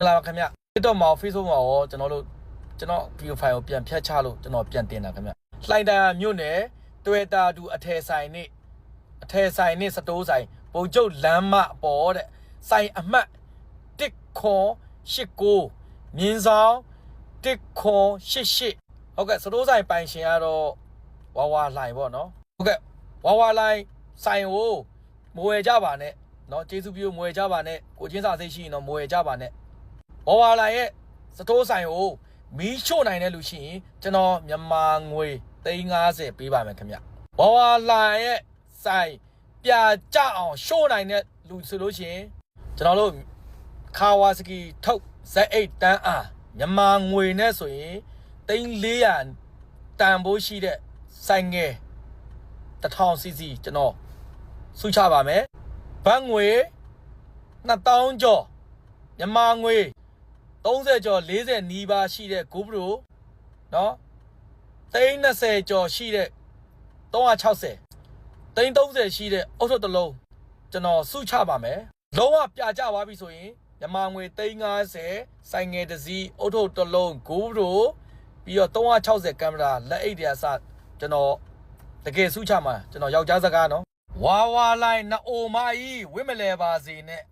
င်္ဂလာပါခင်ဗျ TikTok မှာ Facebook မှာရောကျွန်တော်တို့ကျွန်တော် video file ကိုပြန်ဖြတ်ချလို့ကျွန်တော်ပြန်တင်တာခင်ဗျလှိုင်တာမြို့နယ်တွယ်တာတူအထယ်ဆိုင်နဲ့အထယ်ဆိုင်နဲ့စတိုးဆိုင်ပုံကျုပ်လမ်းမပေါ်တဲ့ဆိုင်အမှတ်1ခွန်89မြင်းဆောင်1ခွန်88ဟုတ်ကဲ့စတိုးဆိုင်ပိုင်ရှင်ကတော့ဝါဝါလှိုင်ပေါ့နော်ဟုတ်ကဲ့ဝါဝါလှိုင်ဆိုင်ကိုမွေကြပါနဲ့နော်ကျေးဇူးပြုမွေကြပါနဲ့ကိုချင်းစာစိတ်ရှိရင်တော့မွေကြပါနဲ့ ဘောဝါလာရဲ့စတိုးဆိုင်ကိုမီးရှို့နိုင်တဲ့လူရှိရင်ကျွန်တော်မြန်မာငွေ350ပေးပါမယ်ခင်ဗျဘောဝါလာရဲ့ဆိုင်ပြကြအောင်ရှို့နိုင်တဲ့လူဆိုလို့ရှိရင်ကျွန်တော်တို့ခါဝါစကီထုတ် Z8 တန်းအားမြန်မာငွေနဲ့ဆိုရင်3400တန်ဖိုးရှိတဲ့ဆိုင်ငယ်1000 cc ကျွန်တော်စုချပါမယ်ဘတ်ငွေ2000ကျော်မြန်မာငွေ 30ကျော်40နီးပါးရှိတဲ့ GoPro เนาะ30ကျော်ရှိတဲ့360 30ရှိတဲ့အုတ်ထုပ်တစ်လုံးကျွန်တော်စုချပါမယ်လုံးဝပြကြသွားပြီဆိုရင်မြန်မာငွေ350စိုင်ငယ်တစ်စီးအုတ်ထုပ်တစ်လုံး GoPro ပြီးတော့360ကင်မရာလက်အိတ်တရားစကျွန်တော်တကယ်စုချမှာကျွန်တော်ယောက်ျားစကားเนาะဝါဝါလိုက်နအိုမာကြီးဝိမလဲပါစေနဲ့